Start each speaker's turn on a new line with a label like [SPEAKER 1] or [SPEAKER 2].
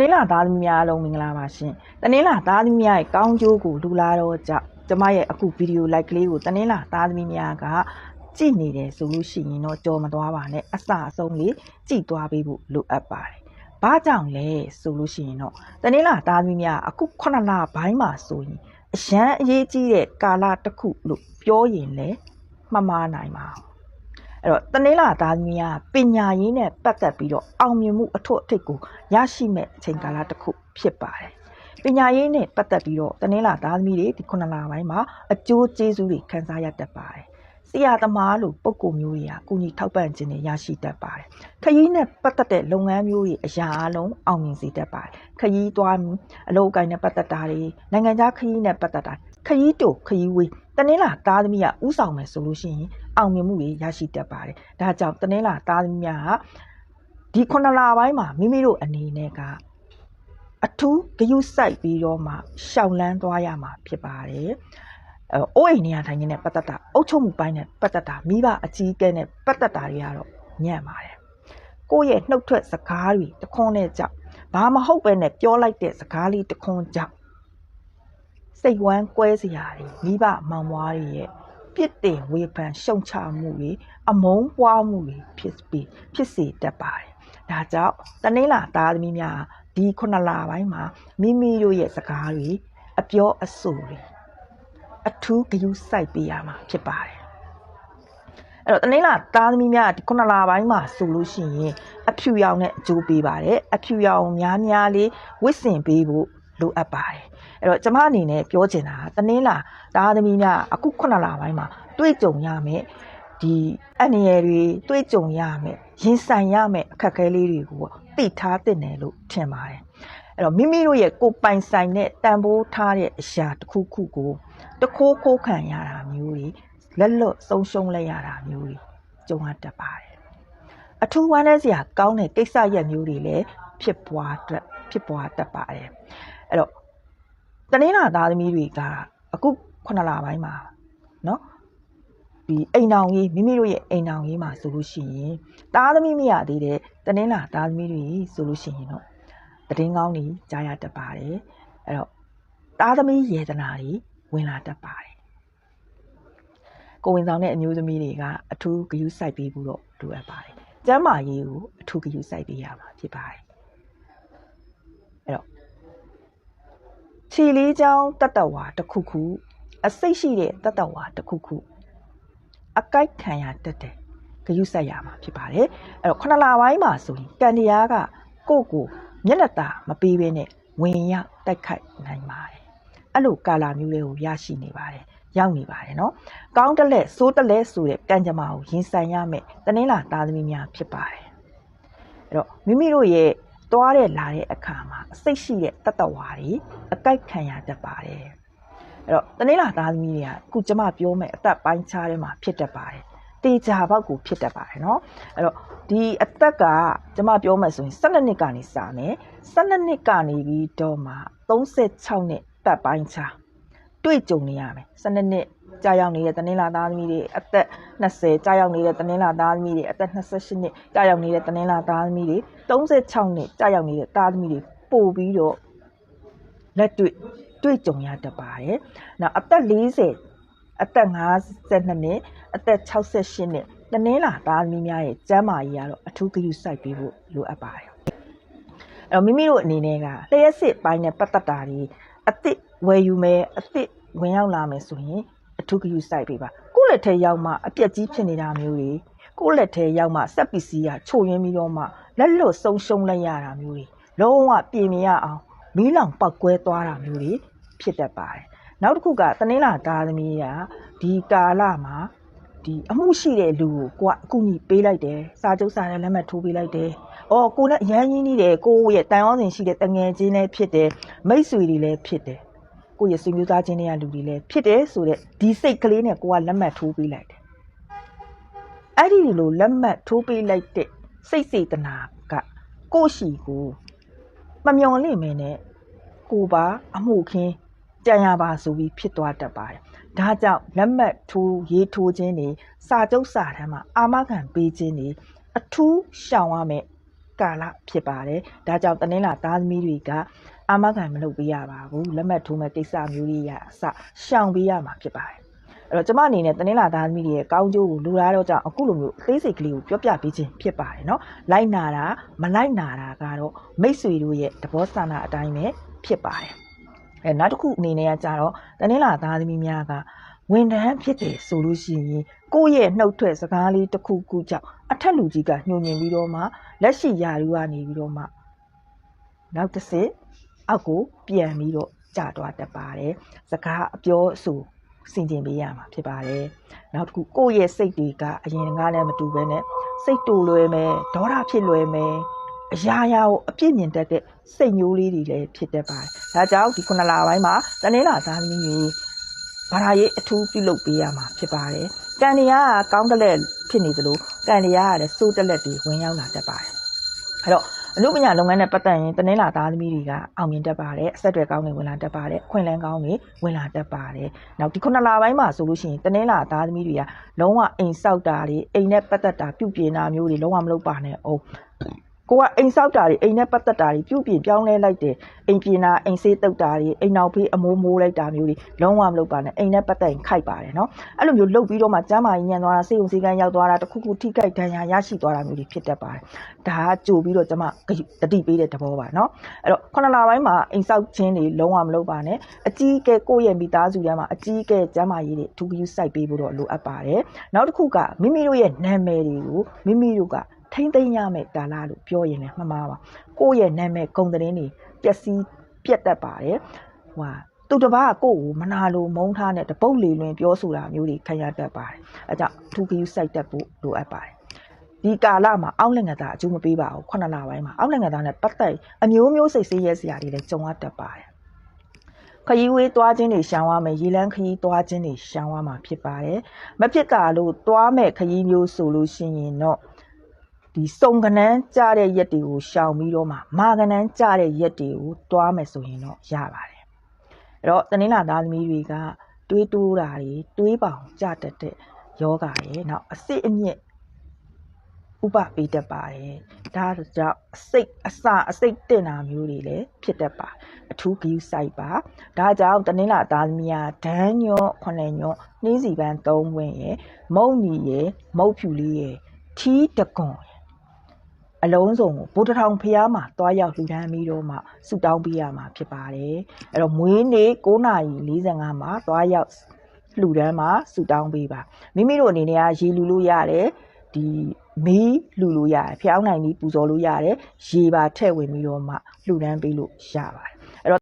[SPEAKER 1] နင်္လာသားသမီးများအားလုံးမင်္ဂလာပါရှင်တနင်္လာသားသမီးများရဲ့ကောင်းကျိုးကိုလူလာတော့ကြောင့်ကျမရဲ့အခုဗီဒီယိုလိုက်ကလေးကိုတနင်္လာသားသမီးများကကြည့်နေတယ်ဆိုလို့ရှိရင်တော့ကြော်မသွားပါနဲ့အစအဆုံးလေးကြည့်သွားပေးဖို့လိုအပ်ပါတယ်။ဘာကြောင့်လဲဆိုလို့ရှိရင်တော့တနင်္လာသားသမီးများအခု9လပိုင်းမှာဆိုရင်အရန်အရေးကြီးတဲ့ကာလတစ်ခုလို့ပြောရင်လည်းမမှားနိုင်ပါဘူး။ အဲ့တော့တနင်္လာသားသမီးများပညာရေးနဲ့ပတ်သက်ပြီးတော့အောင်မြင်မှုအထွတ်အထိပ်ကိုရရှိမဲ့အချိန်ကာလတစ်ခုဖြစ်ပါတယ်။ပညာရေးနဲ့ပတ်သက်ပြီးတော့တနင်္လာသားသမီးတွေဒီ9လပိုင်းမှာအကျိုးကျေးဇူးတွေခံစားရတတ်ပါတယ်။ဆရာသမားလိုပုံကိုမျိုးတွေကကုညီထောက်ပံ့ခြင်းတွေရရှိတတ်ပါတယ်။ခရီးနဲ့ပတ်သက်တဲ့လုပ်ငန်းမျိုးတွေအရာအလုံးအောင်မြင်စေတတ်ပါတယ်။ခရီးသွားအလုပ်အကိုင်နဲ့ပတ်သက်တာတွေနိုင်ငံခြားခရီးနဲ့ပတ်သက်တာ ခရီးတိုခရီးဝေးတနင်္လာသားသမီးကဥဆောင်မယ်ဆိုလို့ရှိရင်အောင်မြင်မှုတွေရရှိတတ်ပါတယ်။ဒါကြောင့်တနင်္လာသားသမီးများကဒီ9လပိုင်းမှာမိမိတို့အနေနဲ့ကအထူးဂရုစိုက်ပြီးတော့မှရှောင်လန်းသွားရမှာဖြစ်ပါတယ်။အဲအိုးအိမ်နေရာထိုင်ခြင်းနဲ့ပတ်သက်တာအုပ်ချုပ်မှုပိုင်းနဲ့ပတ်သက်တာမိဘအကြီးအကဲနဲ့ပတ်သက်တာတွေကတော့ညံ့ပါတယ်။ကိုယ့်ရဲ့နှုတ်ထွက်စကားတွေတခွန်းနဲ့ကြောက်ဘာမဟုတ်ပဲနဲ့ပြောလိုက်တဲ့စကားလေးတခွန်းကြောက် စိတ်ဝမ်းကွဲစရာတွေမိဘမောင်မွားတွေရဲ့ပြစ်တင်ဝေဖန်ရှုံချမှုတွေအမုန်းပွားမှုတွေဖြစ်ပြီးဖြစ်စေတတ်ပါတယ်။ဒါကြောင့်တနင်္လာသားသမီးများဒီခုနှစ်လပိုင်းမှာမိမိတို့ရဲ့စကားတွေအပြောအဆိုတွေအထူးဂရုစိုက်ပေးရမှာဖြစ်ပါတယ်။အဲ့တော့တနင်္လာသားသမီးများဒီခုနှစ်လပိုင်းမှာဆိုလို့ရှိရင်အဖြူရောင်နဲ့အကျိုးပေးပါတယ်။အဖြူရောင်များများလေးဝစ်စင်ပေးဖို့ လိုအပ်ပါတယ်။အဲ့တော့ကျမအနေနဲ့ပြောချင်တာတနင်္လာသားသမီးများအခုခုနှစ်လပိုင်းမှာတွေ့ကြုံရမယ်ဒီအန္တရာယ်တွေတွေ့ကြုံရမယ်ရင်ဆိုင်ရမယ်အခက်အခဲလေးတွေကိုသိထားသင့်တယ်လို့ထင်ပါတယ်အဲ့တော့မိမိတို့ရဲ့ကိုယ်ပိုင်ဆိုင်တဲ့တန်ဖိုးထားတဲ့အရာတစ်ခုခုကိုတခိုးခိုးခံရတာမျိုးတွေလက်လွတ်ဆုံးရှုံးလိုက်ရတာမျိုးတွေကြုံရတတ်ပါတယ်အထူးဝမ်းနည်းစရာကောင်းတဲ့ကိစ္စရပ်မျိုးတွေလည်း ဖြစ်ပွားတတ်ဖြစ်ပွားတတ်ပါတယ်အဲ့တော့တနင်္လာသားသမီးတွေကအခုခုနှစ်လပိုင်းမှာเนาะဒီအိမ်အောင်ကြီးမိမိတို့ရဲ့အိမ်အောင်ကြီးမှာဆိုလို့ရှိရင်သားသမီးမရသေးတဲ့တနင်္လာသားသမီးတွေဆိုလို့ရှိရင်တော့တည်င်းကောင်းကြီးကြားရတတ်ပါတယ်အဲ့တော့သားသမီးယေဒနာတွေဝင်လာတတ်ပါတယ်ကိုဝင်ဆောင်တဲ့အမျိုးသမီးတွေကအထူးဂရုစိုက်ပေးဖို့တော့လိုအပ်ပါတယ်ကျမ်းမာရေးကိုအထူးဂရုစိုက်ပေးရမှာဖြစ်ပါတယ် ခြေလေးချောင်းတတဝါတစ်ခုခုအစိတ်ရှိတဲ့တတဝါတစ်ခုခုအကိုက်ခံရတတ်တယ်ဂယုဆက်ရမှာဖြစ်ပါတယ်အဲ့တော့ခဏလာပိုင်းမှာဆိုရင်ကံတရားကကိုယ့်ကိုမျက်နှာตาမပေးဘဲနဲ့ဝင်ရောက်တိုက်ခိုက်နိုင်ပါတယ်အဲ့လိုကာလာမျိုးလေးကိုရရှိနေပါတယ်ရောက်နေပါတယ်နော်။ကောင်းတလဲစိုးတလဲဆိုတဲ့ကံကြမ္မာကိုရင်ဆိုင်ရမယ်။တနင်္လာသားသမီးများဖြစ်ပါတယ်။အဲ့တော့မိမိတို့ရဲ့သွားတဲ့လာတဲ့အခါ အစိတ်ရှိတဲ့တတဝါတွေအကိုက်ခံရတတ်ပါတယ်အဲ့တော့တနင်္လာသားသမီးတွေကအခုကျမပြောမယ်အသက်ပိုင်းခြားထဲမှာဖြစ်တတ်ပါတယ်တေချာဘောက်ကိုဖြစ်တတ်ပါတယ်เนาะအဲ့တော့ဒီအသက်ကကျမပြောမယ်ဆိုရင်12နှစ်ကနေစမယ်12နှစ်ကနေပြီးတော့မှ36နှစ်တက်ပိုင်းခြားတွေ့ကြုံနေရမယ်12နှစ်ကြာရောက်နေတဲ့တနင်္လာသားသမီးတွေအသက်20ကြာရောက်နေတဲ့တနင်္လာသားသမီးတွေအသက်28နှစ်ကြာရောက်နေတဲ့တနင်္လာသားသမီးတွေ36နှစ်ကြာရောက်နေတဲ့သားသမီးတွေ ပို့ပြီးတော့လက်တွေ့တွေ့ကြုံရတတ်ပါတယ်။နောက်အသက်40အသက်52နှစ်အသက်68နှစ်တနင်္လာသားသမီးများရဲ့ကျန်းမာရေးကတော့အထူးဂရုစိုက်ပေးဖို့လိုအပ်ပါတယ်။အဲ့တော့မိမိတို့အနေနဲ့ကလျှက်စစ်ပိုင်းနဲ့ပတ်သက်တာတွေအစ်စ်ဝယ်ယူမယ်အစ်စ်ဝင်ရောက်လာမယ်ဆိုရင်အထူးဂရုစိုက်ပေးပါကိုယ့်လက်ထဲရောက်မှအပြက်ကြီးဖြစ်နေတာမျိုးတွေကိုယ့်လက်ထဲရောက်မှစက်ပစ္စည်းကချို့ယွင်းပြီးတော့မှလက်လွတ်ဆုံးရှုံးလိုက်ရတာမျိုးတွေ လုံးဝပြင်မြင်ရအောင်မီးလောင်ပောက်ကွဲသွားတာမျိုးတွေဖြစ်တတ်ပါတယ်နောက်တစ်ခုကတနင်္လာသားသမီးကဒီကာလမှာဒီအမှုရှိတဲ့လူကိုကိုကအကူအညီပေးလိုက်တယ်စာချုပ်စာနဲ့လက်မှတ်ထိုးပေးလိုက်တယ်။အော်ကိုနဲ့အရန်ကြီးနေတယ်ကိုရဲ့တန်ရောစင်ရှိတဲ့တငယ်ချင်းလည်းဖြစ်တယ်မိတ်ဆွေတွေလည်းဖြစ်တယ်။ကိုရဲ့ဆွေမျိုးသားချင်းတွေကလူတွေလည်းဖြစ်တယ်ဆိုတော့ဒီစိတ်ကလေးနဲ့ကိုကလက်မှတ်ထိုးပေးလိုက်တယ်။အဲ့ဒီလိုလက်မှတ်ထိုးပေးလိုက်တဲ့စိတ်စေတနာကကိုရှိကို မမျော်လင့်မင်းနဲ့ကိုပါအမှုခင်းကြံရပါဆိုပြီးဖြစ်သွားတတ်ပါတယ်။ဒါကြောင့်လက်မှတ်ထိုးရေးထိုးခြင်းတွေစာချုပ်စာတမ်းမှာအာမခံပေးခြင်းတွေအထူးရှောင်ရမယ်ကာလဖြစ်ပါတယ်ဒါကြောင့်တနင်္လာသားသမီးတွေကအာမခံမလုပ်ပေးရပါဘူးလက်မှတ်ထိုးမဲ့ကိစ္စမျိုးတွေရအစရှောင်ပေးရမှာဖြစ်ပါတယ် အဲ့တော့ကျမအနေနဲ့တနင်္လာသားသမီးတွေရဲ့ကောင်းကျိုးကိုလူလာတော့ကြောင့်အခုလိုမျိုးအသေးစိတ်ကလေးကိုပြောပြပေးခြင်းဖြစ်ပါတယ်နော်လိုက်နာတာမလိုက်နာတာကတော့မိတ်ဆွေတို့ရဲ့သဘောဆန္ဒအတိုင်းပဲဖြစ်ပါတယ်အဲနောက်တစ်ခုအနေနဲ့ကကြတော့တနင်္လာသားသမီးများကဝန်ထမ်းဖြစ်တယ်ဆိုလို့ရှိရင်ကိုယ့်ရဲ့နှုတ်ထွက်စကားလေးတစ်ခုခုကြောင့်အထက်လူကြီးကညှို့ညင်ပြီးတော့မှလက်ရှိယာရုကနေပြီးတော့မှနောက်တစ်ဆင့်အောက်ကိုပြန်ပြီးတော့ကြာသွားတတ်ပါတယ်စကားအပြောဆို ဆိုစင်ကျင်ပေးရမှာဖြစ်ပါတယ်နောက်တစ်ခုကိုယ့်ရဲ့စိတ်တွေကအရင်ကလည်းမတူဘဲနဲ့စိတ်တူလွယ်မယ်ဒေါသဖြစ်လွယ်မယ်အရာရာကိုအပြစ်မြင်တတ်တဲ့စိတ်မျိုးလေးတွေလည်းဖြစ်တတ်ပါတယ်ဒါကြောင့်ဒီခုနလပိုင်းမှာတနင်္လာသားသမီးတွေဘာသာရေးအထူးပြုလုပ်ပေးရမှာဖြစ်ပါတယ်ကံတရားကကောင်းတဲ့လက်ဖြစ်နေသလိုကံတရားကလည်းစိုးတက်လက်တွေဝင်ရောက်လာတတ်ပါတယ်အဲ့တော့ အမှုပညာလုပ်ငန်းနဲ့ပတ်သက်ရင်တနင်္လာသားသမီးတွေကအောင်မြင်တတ်ပါတယ်အဆက်တွေကောင်းတွေဝင်လာတတ်ပါတယ်ခွင့်လန်းကောင်းတွေဝင်လာတတ်ပါတယ်နောက်ဒီခုနလပိုင်းမှာဆိုလို့ရှိရင်တနင်္လာသားသမီးတွေကလုံးဝအိမ်ဆောက်တာတွေအိမ်နဲ့ပတ်သက်တာပြုပြင်တာမျိုးတွေလုံးဝမလုပ်ပါနဲ့အောင် ကိုကအိမ်ဆောက်တာတွေအိမ်နဲ့ပတ်သက်တာတွေပြုပြင်ပြောင်းလဲလိုက်တယ်အိမ်ပြင်တာအိမ်ဆေးတုပ်တာတွေအိမ်နောက်ဖေးအမိုးမိုးလိုက်တာမျိုးတွေလုံးဝမလုပ်ပါနဲ့အိမ်နဲ့ပတ်သက်ရင်ခိုက်ပါတယ်နော်အဲ့လိုမျိုးလုပ်ပြီးတော့မှကျမ်းမာရေးညံသွားတာစိတ်ုံစည်းကမ်းရောက်သွားတာတခုခုထိခိုက်ဒဏ်ရာရရှိသွားတာမျိုးတွေဖြစ်တတ်ပါတယ်ဒါကကြိုပြီးတော့ကျမတတိပေးတဲ့သဘောပါနော်အဲ့တော့ခုနလပိုင်းမှာအိမ်ဆောက်ခြင်းတွေလုံးဝမလုပ်ပါနဲ့အကြီးအကဲကိုယ့်ရဲ့မိသားစုထဲမှာအကြီးအကဲကျမ်းမာရေးတွေအထူးပြုစိုက်ပေးဖို့တော့လိုအပ်ပါတယ်နောက်တစ်ခုကမိမိတို့ရဲ့နာမည်တွေကိုမိမိတို့က ထိမ့်သိမ်းရမယ်ကာလလို့ပြောရင်လည်းမှန်ပါပါကိုယ့်ရဲ့နာမည်ဂုံသတင်းတွေပျက်စီးပြတ်တတ်ပါတယ်ဟိုဟာသူတစ်ပါးကကိုယ့်ကိုမနာလိုမုန်းထားတဲ့တပုတ်လေလွင်ပြောဆိုတာမျိုးတွေခံရတတ်ပါတယ်အဲကြောင့်အထူးပြုစိုက်တတ်ဖို့လိုအပ်ပါတယ်ဒီကာလမှာအောက်လက်ငတာအကျိုးမပေးပါဘူးခုနှစ်လပိုင်းမှာအောက်လက်ငတာနဲ့ပတ်သက်အမျိုးမျိုးစိတ်ဆေးရဲစရာတွေလည်းကြုံရတတ်ပါတယ်ခရီးဝေးသွားခြင်းတွေရှောင်ရမယ်ရေလန်းခရီးသွားခြင်းတွေရှောင်ရမှာဖြစ်ပါတယ်မဖြစ်တာလို့သွားမဲ့ခရီးမျိုးဆိုလို့ရှိရင်တော့ ဒီစုံကနန်းကြတဲ့ရက်တွေကိုရှောင်ပြီးတော့မှမာကနန်းကြတဲ့ရက်တွေကိုသွားမယ်ဆိုရင်တော့ရပါတယ်အဲ့တော့တနင်္လာသားသမီးတွေကတွေးတိုးတာတွေတွေးပေါင်ကြတတ်တဲ့ယောဂရဲ့နောက်အစစ်အမြင့်ဥပပေးတတ်ပါတယ်ဒါကြောင့်အစိတ်အစအစိတ်တင်တာမျိုးတွေလည်းဖြစ်တတ်ပါအထူးဂရုစိုက်ပါဒါကြောင့်တနင်္လာသားသမီးကဒန်းညွန့်ခုနှစ်ညွန့်နှင်းစီပန်း၃ဝင်းရယ်မုံညီရယ်မုတ်ဖြူလေးရယ်ထီးတကွန် အလုံးစုံကိုဗုဒ္ဓထောင်ဖျားမှာတွားရောက်လှူဒန်းပြီးတော့မှဆူတောင်းပေးရမှာဖြစ်ပါတယ်အဲ့တော့မွေးနေ့9:45မှာတွားရောက်လှူဒန်းမှာဆူတောင်းပေးပါမိမိတို့အနေနဲ့ကရေလူလို့ရတယ်ဒီမီးလှူလို့ရတယ်ဖျောင်းနိုင်ပြီးပူဇော်လို့ရတယ်ရေပါထည့်ဝင်ပြီးတော့မှလှူဒန်းပေးလို့ရပါတယ်